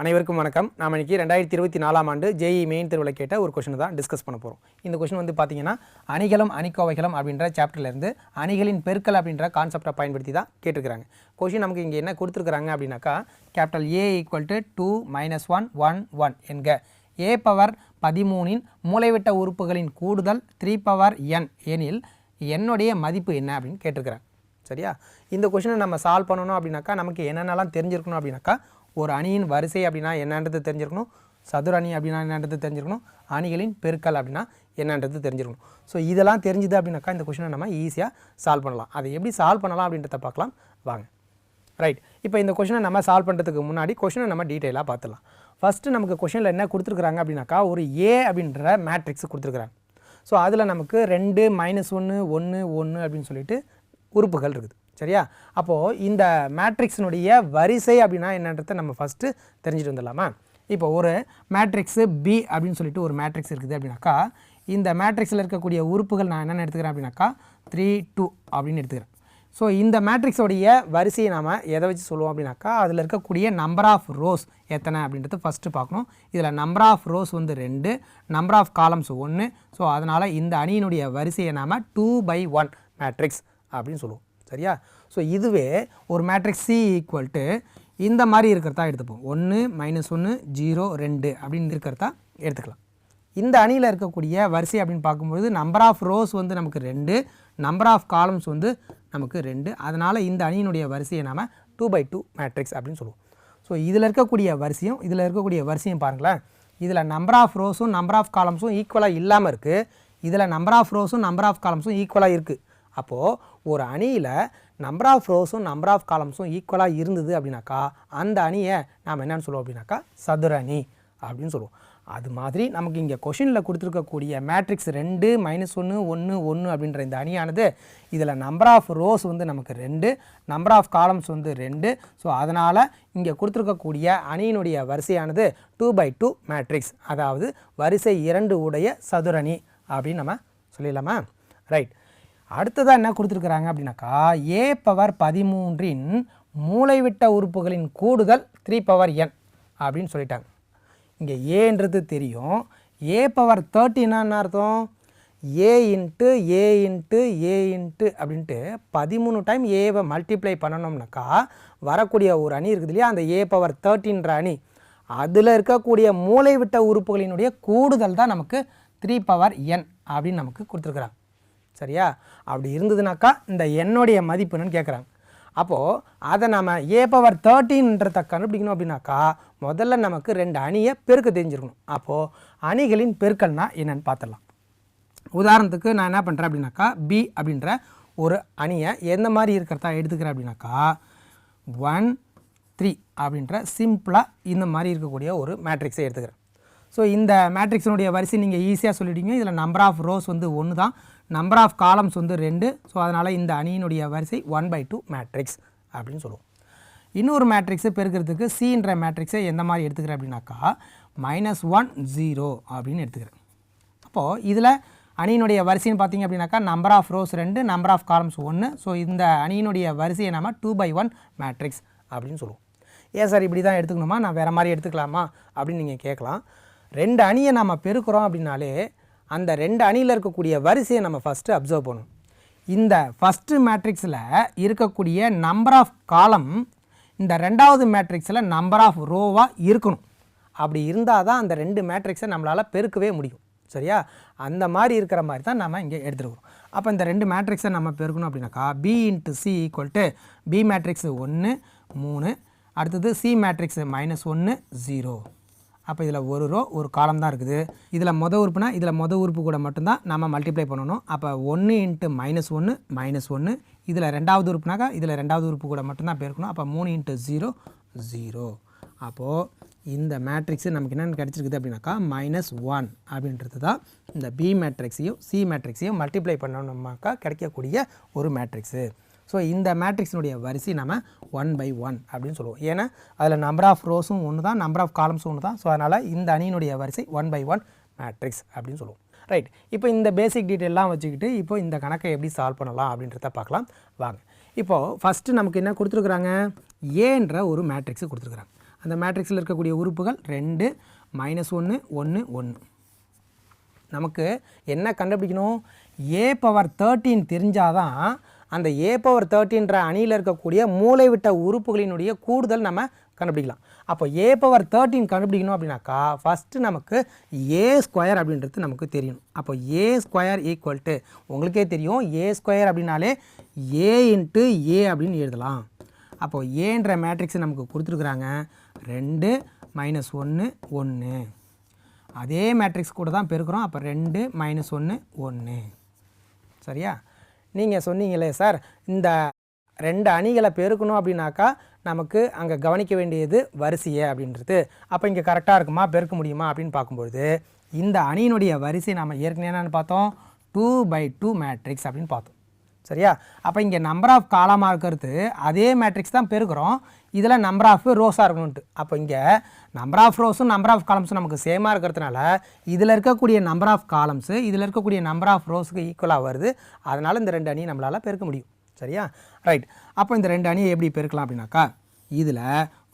அனைவருக்கும் வணக்கம். நாம் இன்னைக்கு ரெண்டாயிரத்தி இருபத்தி நாலாம் ஆண்டு ஜேஇ மெயின் தேர்வில் கேட்ட ஒரு கொஷின் தான் டிஸ்கஸ் பண்ண போகிறோம் இந்த கொஷின் வந்து பார்த்தீங்கன்னா அணிகளும் அணிக்கோவைகளும் அப்படின்ற சாப்டர்லேருந்து அணிகளின் பெருக்கல் அப்படின்ற கான்செப்டை பயன்படுத்தி தான் கேட்டிருக்கிறாங்க. கொஷின் நமக்கு இங்கே என்ன கொடுத்துருக்குறாங்க அப்படின்னாக்கா capital A equal to two minus one one one என்க. ஏ பவர் பதிமூணின் மூலைவிட்ட உறுப்புகளின் கூடுதல் த்ரீ பவர் என் எனில் என்னுடைய மதிப்பு என்ன அப்படின்னு கேட்டிருக்கிறாங்க. சரியா? இந்த கொஷினை நம்ம சால்வ் பண்ணணும் அப்படின்னாக்கா நமக்கு என்னென்னலாம் தெரிஞ்சிருக்கணும் அப்படின்னாக்கா ஒரு அணியின் வரிசை அப்படின்னா என்னன்றது தெரிஞ்சிருக்கணும். சதுர அணி அப்படின்னா என்னன்றது தெரிஞ்சிருக்கணும். அணிகளின் பெருக்கல் அப்படின்னா என்னன்றது தெரிஞ்சிருக்கணும். ஸோ இதெல்லாம் தெரிஞ்சுது அப்படின்னாக்கா இந்த கொஷினை நம்ம ஈஸியாக சால்வ் பண்ணலாம். அதை எப்படி சால்வ் பண்ணலாம் அப்படின்றத பார்க்கலாம். வாங்க. ரைட் இப்போ இந்த கொஷினை நம்ம சால்வ் பண்ணுறதுக்கு முன்னாடி கொஷினை நம்ம டீட்டெயிலாக பார்த்துலாம் ஃபஸ்ட்டு நமக்கு கொஷினில் என்ன கொடுத்துருக்குறாங்க அப்படின்னாக்கா ஒரு ஏ அப்படின்ற மேட்ரிக்ஸ் கொடுத்துருக்குறாங்க. ஸோ அதில் நமக்கு ரெண்டு மைனஸ் ஒன்று ஒன்று ஒன்று அப்படின்னு சொல்லிட்டு உறுப்புகள் இருக்குது. சரியா? அப்போது இந்த மேட்ரிக்ஸினுடைய வரிசை அப்படின்னா என்னன்றதை நம்ம ஃபஸ்ட்டு தெரிஞ்சுட்டு வந்துடலாமா? இப்போ ஒரு மேட்ரிக்ஸு பி அப்படின்னு சொல்லிட்டு ஒரு மேட்ரிக்ஸ் இருக்குது அப்படின்னாக்கா இந்த மேட்ரிக்ஸில் இருக்கக்கூடிய உறுப்புகள் நான் என்னென்ன எடுத்துக்கிறேன் அப்படின்னாக்கா த்ரீ டூ அப்படின்னு எடுத்துக்கிறேன். ஸோ இந்த மேட்ரிக்ஸோடைய வரிசையை நாம் எதை வச்சு சொல்லுவோம் அப்படின்னாக்கா அதில் இருக்கக்கூடிய நம்பர் ஆஃப் ரோஸ் எத்தனை அப்படின்றது ஃபஸ்ட்டு பார்க்கணும். இதில் நம்பர் ஆஃப் ரோஸ் வந்து ரெண்டு நம்பர் ஆஃப் காலம்ஸ் ஒன்று ஸோ அதனால் இந்த அணியினுடைய வரிசையை நாம் டூ பை ஒன் மேட்ரிக்ஸ் அப்படின்னு சொல்லுவோம். சரியா? ஸோ இதுவே ஒரு மேட்ரிக்ஸ் சி ஈக்குவல் டு இந்த மாதிரி இருக்கிறதா எடுத்துப்போம். ஒன்று மைனஸ் ஒன்று ஜீரோ ரெண்டு அப்படின்னு இருக்கிறதா எடுத்துக்கலாம். இந்த அணியில் இருக்கக்கூடிய வரிசை அப்படின்னு பார்க்கும்பொழுது நம்பர் ஆஃப் ரோஸ் வந்து நமக்கு ரெண்டு நம்பர் ஆஃப் காலம்ஸ் வந்து நமக்கு ரெண்டு. அதனால் இந்த அணியினுடைய வரிசையை நாம் டூ பை டூ மேட்ரிக்ஸ் அப்படின்னு சொல்லுவோம். ஸோ இதில் இருக்கக்கூடிய வரிசையும் இதில் இருக்கக்கூடிய வரிசையும் பாருங்களேன். இதில் நம்பர் ஆஃப் ரோஸும் நம்பர் ஆஃப் காலம்ஸும் ஈக்குவலாக இல்லாமல் இருக்குது இதில் நம்பர் ஆஃப் ரோஸும் நம்பர் ஆஃப் காலம்ஸும் ஈக்குவலாக இருக்குது அப்போது ஒரு அணியில் நம்பர் ஆஃப் ரோஸும் நம்பர் ஆஃப் காலம்ஸும் ஈக்குவலாக இருந்தது அப்படின்னாக்கா அந்த அணியை நாம் என்னென்னு சொல்லுவோம் அப்படின்னாக்கா சதுர அணி அப்படின்னு சொல்லுவோம். அது மாதிரி நமக்கு இங்கே கொஷினில் கொடுத்துருக்கக்கூடிய மேட்ரிக்ஸ் ரெண்டு மைனஸ் ஒன்று ஒன்று ஒன்று அப்படின்ற இந்த அணியானது இதில் நம்பர் ஆஃப் ரோஸ் வந்து நமக்கு ரெண்டு நம்பர் ஆஃப் காலம்ஸ் வந்து ரெண்டு. ஸோ அதனால் இங்கே கொடுத்துருக்கக்கூடிய அணியினுடைய வரிசையானது டூ பை டூ மேட்ரிக்ஸ் அதாவது வரிசை இரண்டு உடைய சதுரணி அப்படின்னு நம்ம சொல்லிடலாமா? ரைட் அடுத்ததாக என்ன கொடுத்துருக்குறாங்க அப்படின்னாக்கா ஏ பவர் பதிமூன்றின் மூளைவிட்ட உறுப்புகளின் கூடுதல் த்ரீ பவர் என் அப்படின்னு சொல்லிட்டாங்க. இங்கே ஏன்றது தெரியும். ஏ பவர் தேர்ட்டின்னா என்ன அர்த்தம்? A into A into A into அப்படின்ட்டு பதிமூணு டைம் ஏவை மல்டிப்ளை பண்ணணும்னாக்கா வரக்கூடிய ஒரு அணி இருக்குது இல்லையா? அந்த ஏ பவர் தேர்ட்டின்ற அணி. அதில் இருக்கக்கூடிய மூளைவிட்ட உறுப்புகளினுடைய கூடுதல் தான் நமக்கு த்ரீ பவர் என் அப்படின்னு நமக்கு கொடுத்துருக்குறாங்க. சரியா? அப்படி இருந்ததுனாக்கா இந்த என்னுடைய மதிப்புன்னு கேட்குறாங்க அப்போது அதை நம்ம ஏ பவர் தேர்ட்டின்றத கண்டுபிடிக்கணும் அப்படின்னாக்கா முதல்ல நமக்கு ரெண்டு அணியை பெருக்க தெரிஞ்சிருக்கணும். அப்போது அணிகளின் பெருக்கல்னால் என்னென்னு பார்த்துடலாம் உதாரணத்துக்கு நான் என்ன பண்ணுறேன் அப்படின்னாக்கா பி அப்படின்ற ஒரு அணியை எந்த மாதிரி இருக்கிறதா எடுத்துக்கிறேன் அப்படின்னாக்கா ஒன் த்ரீ அப்படின்ற சிம்பிளாக இந்த மாதிரி இருக்கக்கூடிய ஒரு மேட்ரிக்ஸை எடுத்துக்கிறேன். ஸோ இந்த மேட்ரிக்ஸினுடைய வரிசை நீங்கள் ஈஸியாக சொல்லிட்டீங்க. இதில் நம்பர் ஆஃப் ரோஸ் வந்து ஒன்று தான் நம்பர் ஆஃப் காலம்ஸ் வந்து ரெண்டு. ஸோ அதனால் இந்த அணியினுடைய வரிசை ஒன் பை டூ மேட்ரிக்ஸ் அப்படின்னு சொல்லுவோம். இன்னொரு மேட்ரிக்ஸை பெருக்கிறதுக்கு சின்ற மேட்ரிக்ஸை எந்த மாதிரி எடுத்துக்கிறேன் அப்படின்னாக்கா மைனஸ் ஒன் ஜீரோ அப்படின்னு எடுத்துக்கிறேன். அப்போது இதில் அணியினுடைய வரிசைன்னு பார்த்தீங்க அப்படின்னாக்கா நம்பர் ஆஃப் ரோஸ் ரெண்டு நம்பர் ஆஃப் காலம்ஸ் ஒன்று ஸோ இந்த அணியினுடைய வரிசையை நம்ம டூ பை ஒன் மேட்ரிக்ஸ் அப்படின்னு சொல்லுவோம். ஏன் சார் இப்படி தான் எடுத்துக்கணுமா? நான் வேறு மாதிரி எடுத்துக்கலாமா? அப்படின்னு நீங்கள் கேட்கலாம். ரெண்டு அணியை நம்ம பெருக்கிறோம் அப்படின்னாலே அந்த ரெண்டு அணியில் இருக்கக்கூடிய வரிசையை நம்ம ஃபஸ்ட்டு அப்சர்வ் பண்ணணும். இந்த ஃபஸ்ட்டு மேட்ரிக்ஸில் இருக்கக்கூடிய நம்பர் ஆஃப் காலம் இந்த ரெண்டாவது மேட்ரிக்ஸில் நம்பர் ஆஃப் ரோவாக இருக்கணும். அப்படி இருந்தால் தான் அந்த ரெண்டு மேட்ரிக்ஸை நம்மளால் பெருக்கவே முடியும். சரியா? அந்த மாதிரி இருக்கிற மாதிரி தான் நம்ம இங்கே எடுத்துருக்கோம். அப்போ இந்த ரெண்டு மேட்ரிக்ஸை நம்ம பெருக்கணும் அப்படின்னாக்கா B into C equal to B matrix ஒன்று மூணு அடுத்தது சி மேட்ரிக்ஸ் மைனஸ் ஒன்று ஜீரோ அப்போ இதில் ஒரு ரோ ஒரு காலம் தான் இருக்குது. இதில் மொதல் உறுப்புனா இதில் மொதல் உறுப்பு கூட மட்டும்தான் நம்ம மல்டிப்ளை பண்ணணும். அப்போ ஒன்று இன்ட்டு மைனஸ் ஒன்று மைனஸ் ஒன்று இதில் ரெண்டாவது உறுப்புனாக்கா இதில் ரெண்டாவது உறுப்பு கூட மட்டும்தான் பேருக்கணும். அப்போ மூணு இன்ட்டு ஜீரோ ஜீரோ அப்போது இந்த மேட்ரிக்ஸு நமக்கு என்னென்னு கிடச்சிருக்குது அப்படின்னாக்கா மைனஸ் ஒன் அப்படின்றது தான் இந்த பி மேட்ரிக்ஸையும் சி மேட்ரிக்ஸையும் மல்டிப்ளை பண்ணணுமாக்கா கிடைக்கக்கூடிய ஒரு மேட்ரிக்ஸு ஸோ இந்த மேட்ரிக்ஸினுடைய வரிசை நம்ம ஒன் பை ஒன் அப்படின்னு சொல்லுவோம். ஏன்னா அதில் நம்பர் ஆஃப் ரோஸும் ஒன்று தான் நம்பர் ஆஃப் காலம்ஸும் ஒன்று தான் ஸோ அதனால் இந்த அணியினுடைய வரிசை ஒன் பை ஒன் மேட்ரிக்ஸ் அப்படின்னு சொல்லுவோம். ரைட் இப்போ இந்த பேசிக் டீட்டெயிலாம் வச்சுக்கிட்டு இப்போ இந்த கணக்கை எப்படி சால்வ் பண்ணலாம் அப்படின்றத பார்க்கலாம். வாங்க. இப்போது ஃபஸ்ட்டு நமக்கு என்ன கொடுத்துருக்குறாங்க? ஏன்ற ஒரு மேட்ரிக்ஸு கொடுத்துருக்குறாங்க. அந்த மேட்ரிக்ஸில் இருக்கக்கூடிய உறுப்புகள் ரெண்டு மைனஸ் ஒன்று ஒன்று ஒன்று நமக்கு என்ன கண்டுபிடிக்கணும்? ஏ பவர் தேர்ட்டீன் தெரிஞ்சாதான் அந்த ஏ பவர் தேர்ட்டின்ற அணியில் இருக்கக்கூடிய மூளை விட்ட உறுப்புகளினுடைய கூடுதல் நம்ம கண்டுபிடிக்கலாம். அப்போ ஏ பவர் தேர்ட்டின் கண்டுபிடிக்கணும் அப்படின்னாக்கா ஃபஸ்ட்டு நமக்கு ஏ ஸ்கொயர் அப்படின்றது நமக்கு தெரியணும். அப்போ ஏ ஸ்கொயர் ஈக்குவல் டு உங்களுக்கே தெரியும் ஏ ஸ்கொயர் அப்படின்னாலே ஏ இன்ட்டு ஏ அப்படின்னு எழுதலாம். அப்போ ஏன்ற மேட்ரிக்ஸ் நமக்கு கொடுத்துருக்குறாங்க. ரெண்டு மைனஸ் ஒன்று ஒன்று அதே மேட்ரிக்ஸ் கூட தான் பெருக்கிறோம். அப்போ ரெண்டு மைனஸ் ஒன்று ஒன்று சரியா? நீங்கள் சொன்னீங்களே சார் இந்த ரெண்டு அணிகளை பெருக்கணும் அப்படின்னாக்கா நமக்கு அங்கே கவனிக்க வேண்டியது வரிசையை அப்படின்றது. அப்போ இங்கே கரெக்டாக இருக்குமா பெருக்க முடியுமா அப்படின்னு பார்க்கும்பொழுது இந்த அணியினுடைய வரிசை நம்ம ஏற்கனவே என்னென்னு பார்த்தோம் டூ பை டூ மேட்ரிக்ஸ் அப்படின்னு பார்த்தோம். சரியா? அப்போ இங்கே நம்பர் ஆஃப் காலமாக இருக்கிறது அதே மேட்ரிக்ஸ் தான் பெருக்கிறோம். இதில் நம்பர் ஆஃப் ரோஸாக இருக்கணும்ன்ட்டு. அப்போ இங்கே நம்பர் ஆஃப் ரோஸும் நம்பர் ஆஃப் காலம்ஸும் நமக்கு சேமாக இருக்கிறதுனால இதில் இருக்கக்கூடிய நம்பர் ஆஃப் காலம்ஸு இதில் இருக்கக்கூடிய நம்பர் ஆஃப் ரோஸுக்கு ஈக்குவலாக வருது. அதனால் இந்த ரெண்டு அணியை நம்மளால் பெருக்க முடியும். சரியா? ரைட் அப்போ இந்த ரெண்டு அணியை எப்படி பெருக்கலாம் அப்படின்னாக்கா இதில்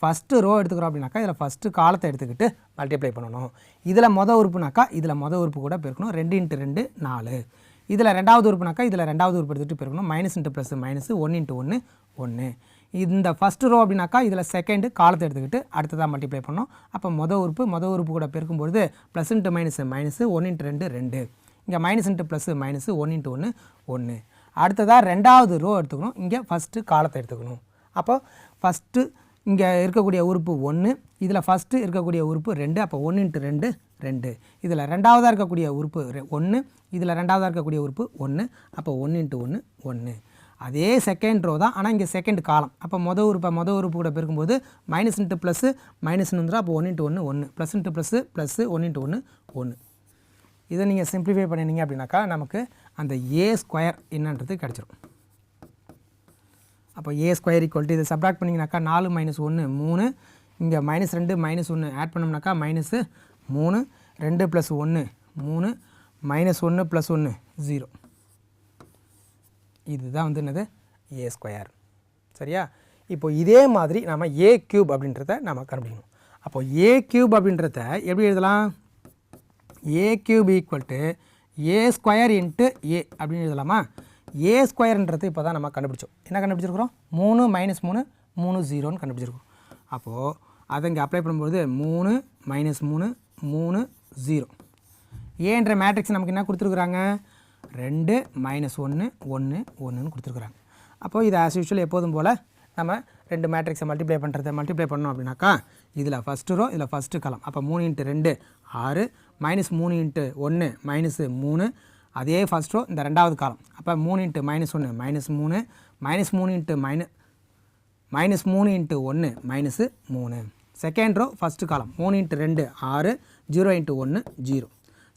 ஃபஸ்ட்டு ரோ எடுத்துக்கிறோம் அப்படின்னாக்கா இதில் ஃபஸ்ட்டு காலத்தை எடுத்துக்கிட்டு மல்டிப்ளை பண்ணணும். இதில் மொதல் உறுப்புனாக்கா இதில் மொதல் உறுப்பு கூட பெருக்கணும். ரெண்டு இன்ட்டு ரெண்டு நாலு. இதில் ரெண்டாவது உறுப்புனாக்கா இதில் ரெண்டாவது உறுப்பு எடுத்துகிட்டு பெருக்கணும். Minus into plus minus one into ஒன்று ஒன்று இந்த ஃபஸ்ட்டு ரோ அப்படின்னாக்கா இதில் செகண்டு காலத்தை எடுத்துக்கிட்டு அடுத்ததாக மல்டிப்ளை பண்ணோம் அப்போ மொதல் உறுப்பு மொதல் உறுப்பு கூட பெருக்கும்பொழுது plus into minus minus one into ரெண்டு ரெண்டு. இங்கே minus into plus minus one into ஒன்று ஒன்று அடுத்ததாக ரெண்டாவது ரோ எடுத்துக்கணும். இங்கே ஃபஸ்ட்டு காலத்தை எடுத்துக்கணும். அப்போ ஃபஸ்ட்டு இங்கே இருக்கக்கூடிய உறுப்பு ஒன்று இதில் ஃபஸ்ட்டு இருக்கக்கூடிய உறுப்பு ரெண்டு அப்போ ஒன்று இன்ட்டு ரெண்டு ரெண்டு. இதில் ரெண்டாவதாக இருக்கக்கூடிய உறுப்பு ஒன்று இதில் ரெண்டாவதாக இருக்கக்கூடிய உறுப்பு ஒன்று அப்போ ஒன்று இன்ட்டு ஒன்று ஒன்று அதே செகண்ட் ரோ தான். ஆனால் இங்கே செகண்ட் காலம் அப்போ மொதல் உறுப்பை மொதல் உறுப்பு கூட பெருக்கும்போது மைனஸ் இன்ட்டு ப்ளஸ்ஸு மைனஸ்னு வந்துடும் அப்போ ஒன்று இன்ட்டு ஒன்று ஒன்று plus into plus plus one into ஒன்று ஒன்று இதை நீங்கள் சிம்பிளிஃபை பண்ணினீங்க அப்படின்னாக்கா நமக்கு அந்த ஏ ஸ்கொயர் என்னன்றது கிடச்சிரும். அப்போ ஏ ஸ்கொயர் ஈக்குவல்ட்டு இதை சப்ராக்ட் பண்ணிங்கனாக்கா நாலு மைனஸ் ஒன்று மூணு. இங்கே மைனஸ் ரெண்டு மைனஸ் ஒன்று ஆட் பண்ணோம்னாக்கா மைனஸு மூணு. ரெண்டு ப்ளஸ் ஒன்று மூணு. மைனஸ் ஒன்று ப்ளஸ் ஒன்று ஜீரோ இதுதான் வந்து என்னது? ஏ ஸ்கொயர் சரியா? இப்போ இதே மாதிரி நம்ம ஏ க்யூப் அப்படின்றத நம்ம கண்டுபிடிக்கணும். அப்போ ஏ க்யூப் அப்படின்றத எப்படி எழுதலாம்? A cube equal to A square into A அப்படின்னு எழுதலாமா? ஏ ஸ்கொயர்ன்றது இப்போ தான் நம்ம கண்டுபிடிச்சோம். என்ன கண்டுபிடிச்சிருக்கிறோம்? மூணு மைனஸ் மூணு மூணு ஜீரோன்னு கண்டுபிடிச்சிருக்கோம் அப்போது அதை இங்கே அப்ளை பண்ணும்போது மூணு மைனஸ் மூணு மூணு ஜீரோ ஏன்ற மேட்ரிக்ஸ் நமக்கு என்ன கொடுத்துருக்குறாங்க? ரெண்டு மைனஸ் ஒன்று ஒன்று ஒன்றுன்னு கொடுத்துருக்குறாங்க. அப்போது இது ஆஸ் யூஷுவல் எப்போதும் போல் நம்ம ரெண்டு மேட்ரிக்ஸை மல்டிப்ளை பண்ணுறதை மல்டிப்ளை பண்ணோம் அப்படின்னாக்கா இதில் ஃபஸ்ட்டு ரோ இதில் ஃபஸ்ட்டு காலம் அப்போ மூணு இன்ட்டு ரெண்டு ஆறு மைனஸ் மூணு இன்ட்டு ஒன்று மைனஸு மூணு அதே ஃபஸ்ட் ரோ இந்த ரெண்டாவது காலம் அப்போ மூணு இன்ட்டு மைனஸ் ஒன்று மைனஸ் மூணு மைனஸ் மூணு இன்ட்டு மைன மைனஸ் மூணு இன்ட்டு ஒன்று மைனஸு மூணு. செகண்ட் ரோ ஃபஸ்ட்டு காலம் மூணு இன்ட்டு ரெண்டு ஆறு ஜீரோ இன்ட்டு ஒன்று zero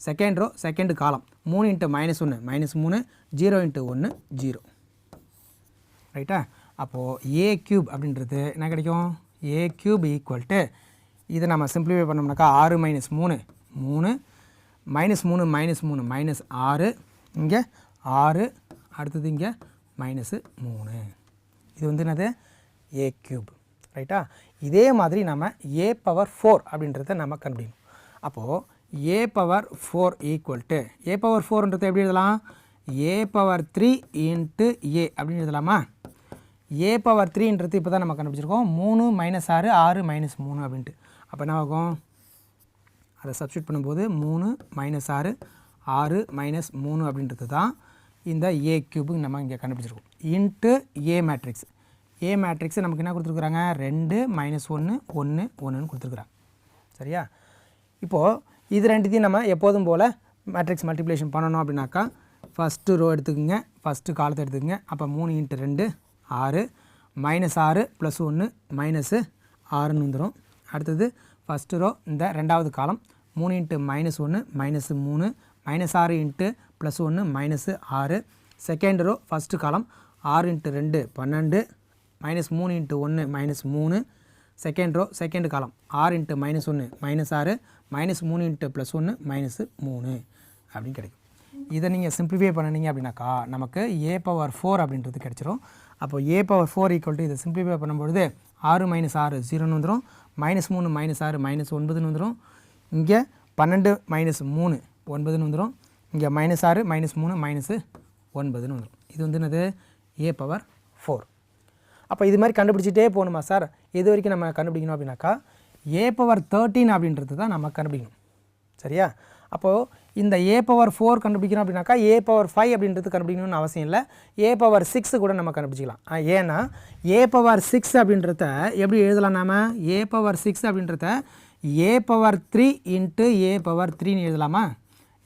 second row second column மூணு இன்ட்டு மைனஸ் ஒன்று மைனஸ் மூணு ஜீரோ இன்ட்டு ஒன்று ஜீரோ ரைட்டா அப்போது ஏ க்யூப் அப்படின்றது என்ன கிடைக்கும்? ஏ க்யூப் ஈக்குவல் டு இதை நம்ம சிம்பிளிஃபை பண்ணோம்னாக்கா ஆறு மைனஸ் மூணு மூணு மைனஸ் மூணு மைனஸ் மூணு மைனஸ் ஆறு இங்கே ஆறு அடுத்தது இங்கே மைனஸு மூணு. இது வந்து என்னது? ஏ க்யூப் ரைட்டா இதே மாதிரி நம்ம ஏ பவர் ஃபோர் அப்படின்றத நம்ம கண்டுபிடிக்கணும். அப்போது A power four equal to A power ஃபோர்ன்றதை எப்படி எழுதலாம்? A power three into A அப்படின்னு எழுதலாமா? ஏ பவர் த்ரீன்றது இப்போ தான் நம்ம கண்டுபிடிச்சிருக்கோம். மூணு மைனஸ் ஆறு ஆறு மைனஸ் மூணு அப்படின்ட்டு. அப்போ என்ன ஆகும்? அதை சப்ஸ்டியூட் பண்ணும்போது மூணு மைனஸ் ஆறு ஆறு மைனஸ் மூணு அப்படின்றது தான் இந்த ஏ க்யூபுக்கு நம்ம இங்கே கண்டுபிடிச்சிருக்கோம். Into A matrix A matrix நமக்கு என்ன கொடுத்துருக்குறாங்க? ரெண்டு மைனஸ் ஒன்று ஒன்று ஒன்றுன்னு கொடுத்துருக்குறாங்க. சரியா? இப்போது இது ரெண்டுத்தையும் நம்ம எப்போதும் போல் மேட்ரிக்ஸ் மல்டிப்ளேஷன் பண்ணணும் அப்படின்னாக்கா ஃபஸ்ட்டு ரோ எடுத்துக்கோங்க. ஃபஸ்ட்டு காலத்தை எடுத்துக்கோங்க. அப்போ மூணு இன்ட்டு ரெண்டு ஆறு. மைனஸ் ஆறு ப்ளஸ் ஒன்று மைனஸு ஆறுன்னு வந்துடும் அடுத்தது ஃபஸ்ட்டு ரோ இந்த ரெண்டாவது காலம் மூணு இன்ட்டு மைனஸ் ஒன்று மைனஸு மூணு. மைனஸ் ஆறு இன்ட்டு ப்ளஸ் ஒன்று மைனஸு ஆறு. செகண்ட் ரோ ஃபஸ்ட்டு காலம் ஆறு இன்ட்டு ரெண்டு பன்னெண்டு. மைனஸ் மூணு இன்ட்டு ஒன்று மைனஸ் மூணு. செகண்ட் ரோ செகண்ட் காலம் ஆறு இன்ட்டு மைனஸ் ஒன்று மைனஸ் ஆறு மைனஸ் மூணு இன்ட்டு ப்ளஸ் ஒன்று மைனஸு மூணு அப்படின்னு கிடைக்கும். இதை நீங்கள் சிம்பிளிஃபை பண்ணினீங்க அப்படின்னாக்கா நமக்கு ஏ பவர் ஃபோர் அப்படின்றது கிடச்சிரும். அப்போ A power four equal to இதை சிம்பிளிஃபை பண்ணும்பொழுது ஆறு மைனஸ் ஆறு ஜீரோன்னு வந்துடும் மைனஸ் மூணு மைனஸ் ஆறு மைனஸ் ஒன்பதுன்னு வந்துடும் இங்கே பன்னெண்டு மைனஸ் மூணு ஒன்பதுன்னு வந்துடும் இங்கே மைனஸ் ஆறு மைனஸ் மூணு மைனஸு ஒன்பதுன்னு வந்துடும் இது வந்து என்னது? ஏ பவர் ஃபோர் அப்போ இது மாதிரி கண்டுபிடிச்சிட்டே போகணுமா சார்? எது வரைக்கும் நம்ம கண்டுபிடிக்கணும் அப்படின்னாக்கா ஏ பவர் தேர்ட்டீன் அப்படின்றது தான் நம்ம கண்டுபிடிக்கணும் சரியா அப்போது இந்த ஏ பவர் ஃபோர் கண்டுபிடிக்கணும் அப்படின்னாக்கா ஏ பவர் ஃபைவ் அப்படின்றது கண்டுபிடிக்கணும்னு அவசியம் இல்லை ஏ பவர் சிக்ஸ் கூட நம்ம கண்டுபிடிச்சிக்கலாம் ஏன்னா ஏ பவர் சிக்ஸ் அப்படின்றத எப்படி எழுதலாம் நாம் ஏ பவர் சிக்ஸ் அப்படின்றத A power three into A power த்ரீன்னு எழுதலாமா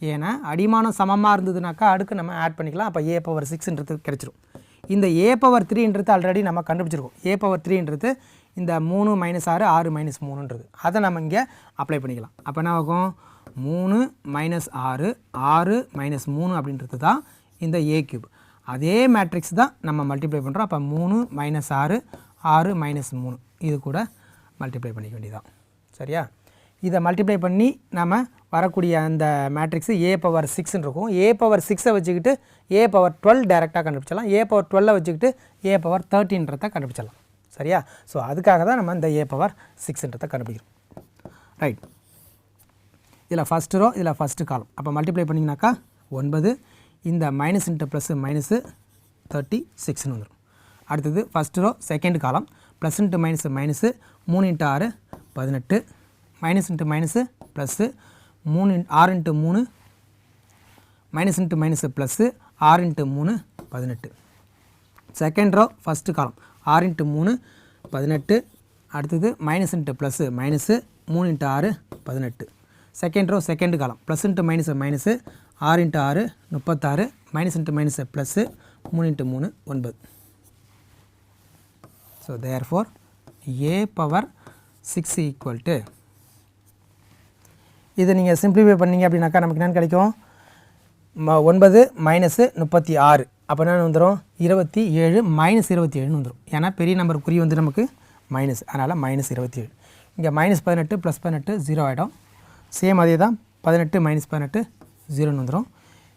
ஏன்னா அடிமானம் சமமாக இருந்ததுனாக்கா அடுக்கு நம்ம ஆட் பண்ணிக்கலாம் அப்போ ஏ பவர் சிக்ஸ்ன்றது கிடச்சிரும் இந்த ஏ பவர் த்ரீன்றது ஆல்ரெடி நம்ம கண்டுபிடிச்சிருக்கோம் ஏ பவர் த்ரீன்றது இந்த மூணு மைனஸ் ஆறு ஆறு மைனஸ் மூணுன்றது. அதை நம்ம இங்கே அப்ளை பண்ணிக்கலாம். அப்போ என்ன ஆகும்? மூணு மைனஸ் ஆறு ஆறு மைனஸ் மூணு அப்படின்றது தான் இந்த ஏ கியூப் அதே மேட்ரிக்ஸ் தான் நம்ம மல்டிப்ளை பண்ணுறோம் அப்போ மூணு மைனஸ் ஆறு ஆறு மைனஸ் மூணு. இது கூட மல்டிப்ளை பண்ணிக்க வேண்டியதான் சரியா? இதை மல்டிப்ளை பண்ணி நம்ம வரக்கூடிய அந்த மேட்ரிக்ஸு ஏ பவர் சிக்ஸ்னு இருக்கும். ஏ பவர் சிக்ஸை வச்சுக்கிட்டு ஏ பவர் டுவெல் டேரெக்டாக கண்டுபிடிச்சலாம் ஏ பவர் டுவெல்லை வச்சுக்கிட்டு ஏ பவர் தேர்ட்டின்றதை கண்டுபிடிச்சலாம் சரியா? ஸோ அதுக்காக தான் நம்ம இந்த ஏ பவர் சிக்ஸ்ன்றதை கண்டுபிடிக்கிறோம். ரைட் இதில் ஃபஸ்ட்டு ரோ இதில் ஃபஸ்ட்டு காலம் அப்போ மல்டிப்ளை பண்ணிங்கனாக்கா ஒன்பது இந்த minus into plus minus thirty சிக்ஸ்னு வந்துடும் அடுத்தது first row second column plus into minus minus மூணு இன்ட்டு ஆறு பதினெட்டு. மைனஸ் இன்ட்டு மைனஸு ப்ளஸ்ஸு மூணு இன்- ஆறு இன்ட்டு மூணு மைனஸ் இன்ட்டு மைனஸு ப்ளஸ்ஸு ஆறு இன்ட்டு மூணு பதினெட்டு. செகண்ட் ரோ ஃபஸ்ட்டு காலம் ஆறு இன்ட்டு மூணு பதினெட்டு. அடுத்தது மைனஸ் இன்ட்டு ப்ளஸ்ஸு மைனஸு மூணு இன்ட்டு ஆறு பதினெட்டு. Second row second column plus into minus minus ஆறு இன்ட்டு ஆறு முப்பத்தாறு. மைனஸ் இன்ட்டு மைனஸு ப்ளஸ்ஸு மூணு இன்ட்டு மூணு ஒன்பது. So therefore A power six equal to இதை நீங்கள் சிம்பிளிஃபை பண்ணீங்க அப்படின்னாக்கா நமக்கு என்னென்னு கிடைக்கும்? ம ஒன்பது மைனஸு முப்பத்தி ஆறு. அப்போ என்ன வந்துடும் இருபத்தி ஏழு மைனஸ் இருபத்தி ஏழுன்னு வந்துடும் ஏன்னா பெரிய நம்பர் குறி வந்து நமக்கு மைனஸ் அதனால் மைனஸ் இருபத்தி ஏழு. இங்கே மைனஸ் பதினெட்டு ப்ளஸ் பதினெட்டு ஜீரோ ஆகிடும் சேம் அதே தான் பதினெட்டு மைனஸ் பதினெட்டு ஜீரோன்னு வந்துடும்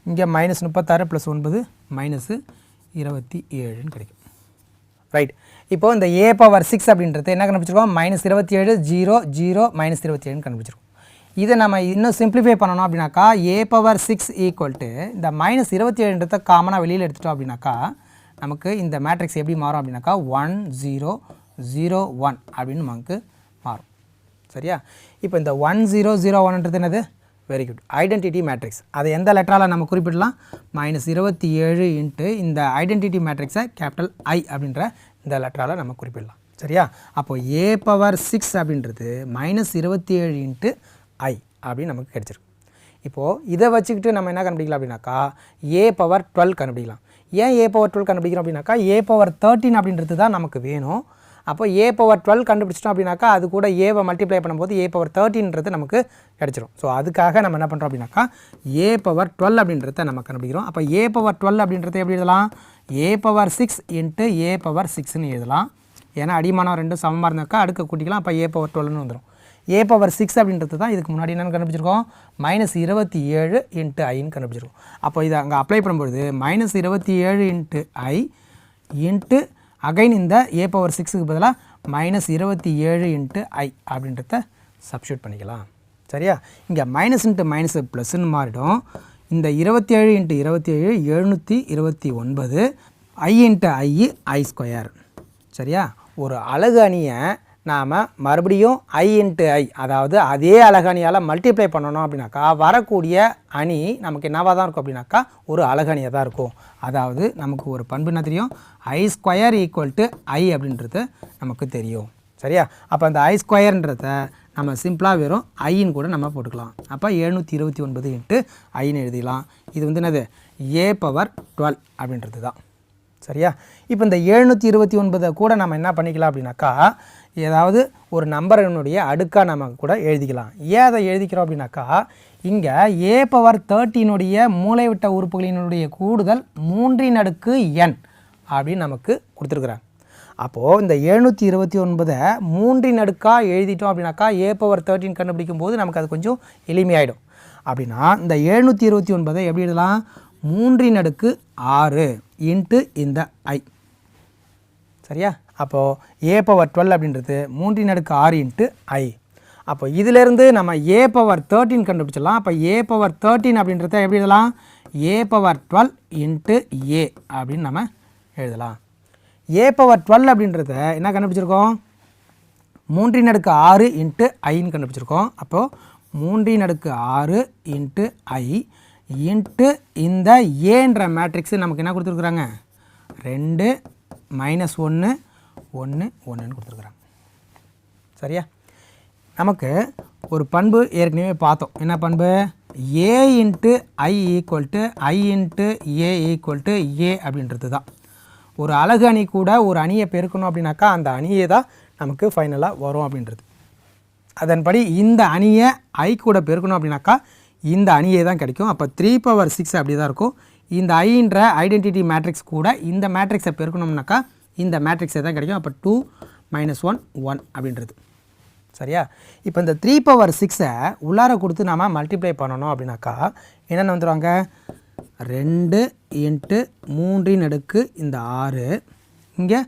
இங்கே மைனஸ் முப்பத்தாறு ப்ளஸ் ஒன்பது மைனஸு இருபத்தி ஏழுன்னு கிடைக்கும். ரைட் இப்போ இந்த ஏ பவர் சிக்ஸ் அப்படின்றது என்ன கண்டுபிடிச்சிருக்கோம்? மைனஸ் இருபத்தி ஏழு ஜீரோ ஜீரோ மைனஸ் இருபத்தி ஏழுன்னு கண்டுபிடிச்சிருக்கோம். இதை நம்ம இன்னும் சிம்பிளிஃபை பண்ணணும் அப்படின்னாக்கா A power six equal to இந்த மைனஸ் இருபத்தி ஏழுன்றத காமனாக வெளியில் எடுத்துட்டோம் அப்படின்னாக்கா நமக்கு இந்த மேட்ரிக்ஸ் எப்படி மாறும் அப்படின்னாக்கா ஒன் ஜீரோ ஜீரோ ஒன் அப்படின்னு நமக்கு மாறும். சரியா? இப்போ இந்த ஒன் ஜீரோ ஜீரோ ஒன்ன்றது என்னது? வெரி குட் ஐடென்டிட்டி மேட்ரிக்ஸ் அதை எந்த லெட்டரால் நம்ம குறிப்பிடலாம்? மைனஸ் இருபத்தி ஏழு இன்ட்டு இந்த ஐடென்டிட்டி மேட்ரிக்ஸை கேபிட்டல் ஐ அப்படின்ற இந்த லெட்டரால் நம்ம குறிப்பிடலாம். சரியா? அப்போது ஏ பவர் சிக்ஸ் அப்படின்றது மைனஸ் இருபத்தி ஏழு இன்ட்டு ஐ அப்படின்னு நமக்கு கிடைச்சிருக்கு இப்போது இதை வச்சுக்கிட்டு நம்ம என்ன கண்டுபிடிக்கலாம் அப்படின்னாக்கா ஏ பவர் டுவெல் கண்டுபிடிக்கலாம் ஏன் ஏ பவர் டுவெல் கண்டுபிடிக்கிறோம் அப்படின்னாக்கா ஏ பவர் தேர்ட்டின் அப்படின்றது தான் நமக்கு வேணும் அப்போ ஏ பவர் டுவெல் கண்டுபிடிச்சிட்டோம் அப்படின்னாக்கா அது கூட ஏவை மல்டிப்ளை பண்ணும்போது ஏ பவர் தேர்ட்டின்றது நமக்கு கிடச்சிரும் ஸோ அதுக்காக நம்ம என்ன பண்ணுறோம் அப்படின்னாக்கா ஏ பவர் டுவெல் அப்படின்றத நம்ம கண்டுபிடிக்கிறோம் அப்போ ஏ பவர் டுவெல் அப்படின்றத எப்படி எழுதலாம் A power six into A power சிக்ஸ்னு எழுதலாம் ஏன்னா அடிமானம் ரெண்டும் சமமாக இருந்தாக்கா அடுக்க கூட்டிக்கலாம் அப்போ ஏ பவர் டுவெல்னு வந்துடும் ஏ பவர் சிக்ஸ் அப்படின்றது தான் இதுக்கு முன்னாடி என்னென்னு கண்டுபிடிச்சிருக்கோம். மைனஸ் இருபத்தி ஏழு இன்ட்டு ஐன்னு கண்டுபிடிச்சிருக்கோம். அப்போ இதை அங்கே அப்ளை பண்ணும்பொழுது மைனஸ் இருபத்தி ஏழு இன்ட்டு ஐ இன்ட்டு அகைன் இந்த ஏ பவர் சிக்ஸுக்கு பதிலாக மைனஸ் இருபத்தி ஏழு இன்ட்டு ஐ அப்படின்றத சப்ஸ்டியூட் பண்ணிக்கலாம். சரியா? இங்கே மைனஸ் இன்ட்டு மைனஸ் ப்ளஸ்ன்னு மாறிடும். இந்த இருபத்தி ஏழு இன்ட்டு இருபத்தி ஏழு எழுநூற்றி இருபத்தி ஒன்பது ஐ இன்ட்டு ஐ ஐ ஸ்கொயர் சரியா? ஒரு அழகு அணியை நாம் மறுபடியும் ஐ இன்ட்டு ஐ அதாவது அதே அழகணியால் மல்டிப்ளை பண்ணணும் அப்படின்னாக்கா வரக்கூடிய அணி நமக்கு என்னவாக தான் இருக்கும் அப்படின்னாக்கா ஒரு அழகணியாக தான் இருக்கும். அதாவது நமக்கு ஒரு பண்பு என்ன தெரியும்? I square equal to I அப்படின்றது நமக்கு தெரியும். சரியா? அப்போ அந்த ஐ ஸ்கொயர்ன்றத நம்ம சிம்பிளாக வெறும் ஐன்னு கூட நம்ம போட்டுக்கலாம். அப்போ எழுநூற்றி இருபத்தி ஒன்பது இன்ட்டு ஐன்னு எழுதிக்கலாம் இது வந்து என்னது? ஏ பவர் டுவெல் அப்படின்றது தான் சரியா? இப்போ இந்த எழுநூற்றி இருபத்தி ஒன்பதை கூட நம்ம என்ன பண்ணிக்கலாம் அப்படின்னாக்கா ஏதாவது ஒரு நம்பரினுடைய அடுக்காக நம்ம கூட எழுதிக்கலாம். ஏன் அதை எழுதிக்கிறோம் அப்படின்னாக்கா இங்கே ஏ பவர் தேர்ட்டினுடைய மூளைவிட்ட உறுப்புகளினுடைய கூடுதல் மூன்றின் அடுக்கு என் அப்படின்னு நமக்கு கொடுத்துருக்குறாங்க அப்போது இந்த எழுநூற்றி இருபத்தி ஒன்பதை மூன்றின் அடுக்காக எழுதிட்டோம் அப்படின்னாக்கா ஏ பவர் தேர்ட்டின் கண்டுபிடிக்கும் போது நமக்கு அது கொஞ்சம் எளிமையாயிடும். அப்படின்னா இந்த எழுநூற்றி இருபத்தி ஒன்பதை எப்படி எழுதலாம்? மூன்றின் அடுக்கு ஆறு. இன்ட்டு இந்த ஐ சரியா? அப்போது ஏ பவர் டுவெல் அப்படின்றது மூன்றின் அடுக்கு ஆறு இன்ட்டு ஐ அப்போ இதிலேருந்து நம்ம ஏ பவர் தேர்ட்டின் கண்டுபிடிச்சிடலாம். அப்போ ஏ பவர் தேர்ட்டின் அப்படின்றத எப்படி எழுதலாம்? A power twelve into A அப்படின்னு நம்ம எழுதலாம். ஏ பவர் டுவெல் அப்படின்றத என்ன கண்டுபிடிச்சிருக்கோம்? மூன்றின் அடுக்கு ஆறு இன்ட்டு ஐன்னு கண்டுபிடிச்சிருக்கோம். அப்போது மூன்றின் அடுக்கு ஆறு இன்ட்டு ஐ இன்ட்டு இந்த ஏன்ற மேட்ரிக்ஸு நமக்கு என்ன கொடுத்துருக்குறாங்க? ரெண்டு மைனஸ் ஒன்று ஒன்று ஒன்றுன்னு கொடுத்துருக்குறாங்க. சரியா? நமக்கு ஒரு பண்பு ஏற்கனவே பார்த்தோம். என்ன பண்பு? A into I equal to I into A equal to A அப்படின்றது தான். ஒரு அழகு அணி கூட ஒரு அணியை பெருக்கணும் அப்படின்னாக்கா அந்த அணியை தான் நமக்கு ஃபைனலாக வரும் அப்படின்றது. அதன்படி இந்த அணியை ஐ கூட பெருக்கணும் அப்படின்னாக்கா இந்த அணியே தான் கிடைக்கும். அப்போ த்ரீ பவர் சிக்ஸ் அப்படி தான் இருக்கும். இந்த ஐன்ற ஐடென்டிட்டி மேட்ரிக்ஸ் கூட இந்த மேட்ரிக்ஸை பெருக்கணும்னாக்கா இந்த மேட்ரிக்ஸே தான் கிடைக்கும். அப்போ டூ மைனஸ் ஒன் ஒன் அப்படின்றது. சரியா? இப்போ இந்த த்ரீ பவர் சிக்ஸை உள்ளார கொடுத்து நாம் மல்டிப்ளை பண்ணணும் அப்படின்னாக்கா என்னென்ன வந்துடுவாங்க ரெண்டு இன்ட்டு மூன்றின் அடுக்கு இந்த ஆறு. இங்கே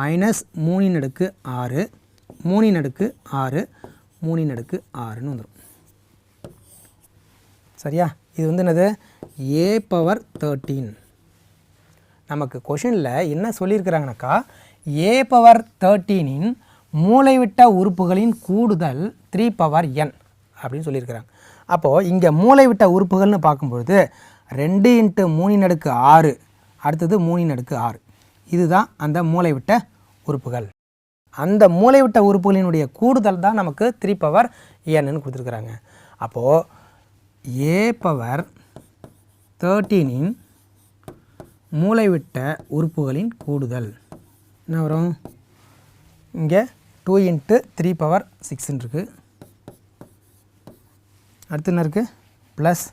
மைனஸ் மூணின் அடுக்கு ஆறு மூணின் அடுக்கு ஆறு மூணின் அடுக்கு ஆறுன்னு வந்துடும் சரியா? இது வந்து என்னது? ஏ பவர் தேர்ட்டீன் நமக்கு கொஷினில் என்ன சொல்லியிருக்கிறாங்கனாக்கா ஏ பவர் தேர்ட்டீனின் மூளைவிட்ட உறுப்புகளின் கூடுதல் த்ரீ பவர் என் அப்படின்னு சொல்லியிருக்கிறாங்க அப்போது இங்கே மூளைவிட்ட உறுப்புகள்னு பார்க்கும்பொழுது ரெண்டு இன்ட்டு மூணின் அடுக்கு ஆறு அடுத்தது மூணின் அடுக்கு ஆறு. இதுதான் அந்த மூளைவிட்ட உறுப்புகள். அந்த மூளைவிட்ட உறுப்புகளினுடைய கூடுதல் தான் நமக்கு த்ரீ பவர் என்னு கொடுத்துருக்குறாங்க. அப்போது ஏ பவர் தேர்ட்டீனின் மூளைவிட்ட உறுப்புகளின் கூடுதல். என்ன வரும்? இங்கே டூ இன்ட்டு த்ரீ பவர் சிக்ஸ்ன்னு இருக்குது அடுத்து என்ன இருக்குது ப்ளஸ்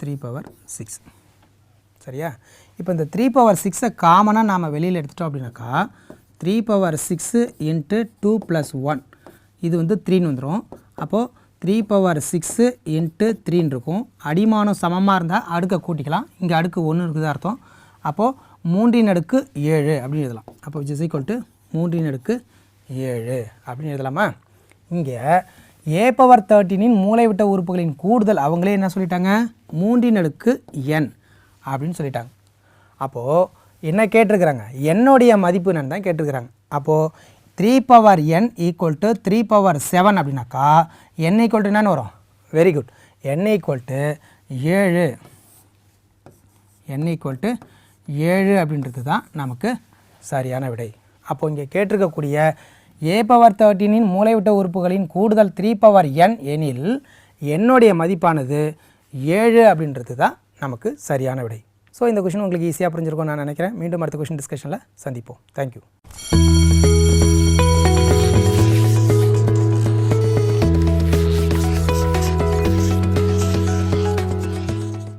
த்ரீ பவர் சிக்ஸ் சரியா? இப்போ இந்த த்ரீ பவர் சிக்ஸை காமனாக நாம் வெளியில் எடுத்துட்டோம் அப்படின்னாக்கா three power six into two plus one இது வந்து த்ரீன்னு வந்துடும் அப்போது த்ரீ பவர் சிக்ஸு இன்ட்டு த்ரீன்னு இருக்கும் அடிமானம் சமமாக இருந்தால் அடுக்கை கூட்டிக்கலாம். இங்கே அடுக்கு ஒன்று இருக்குது அர்த்தம். அப்போது மூன்றின் அடுக்கு ஏழு அப்படின்னு எழுதலாம். அப்போ விச் இஸ் ஈக்குவல் டு மூன்றின் அடுக்கு ஏழு அப்படின்னு எழுதலாமா? இங்கே ஏ பவர் தேர்ட்டினின் மூளைவிட்ட உறுப்புகளின் கூடுதல் அவங்களே என்ன சொல்லிட்டாங்க? மூன்றின் அடுக்கு என் அப்படின்னு சொல்லிட்டாங்க. அப்போது என்ன கேட்டிருக்கிறாங்க? என்னுடைய மதிப்பு என்னன்னு தான் கேட்டிருக்கிறாங்க. அப்போது three power N equal to three power seven அப்படின்னாக்கா என் ஈக்குவல் டு என்னன்னு வரும்? Very good N equal to ஏழு. என் ஈக்குவல் டு ஏழு அப்படின்றது தான் நமக்கு சரியான விடை. அப்போது இங்கே கேட்டிருக்கக்கூடிய ஏ பவர் தேர்ட்டீனின் மூளைவிட்ட உறுப்புகளின் கூடுதல் த்ரீ பவர் என் எனில் என்னுடைய மதிப்பானது ஏழு அப்படின்றது தான் நமக்கு சரியான விடை. ஸோ இந்த கொஷின் உங்களுக்கு ஈஸியாக புரிஞ்சிருக்கும் நான் நினைக்கிறேன். மீண்டும் அடுத்த கொஷின் டிஸ்கஷனில் சந்திப்போம். தேங்க்யூ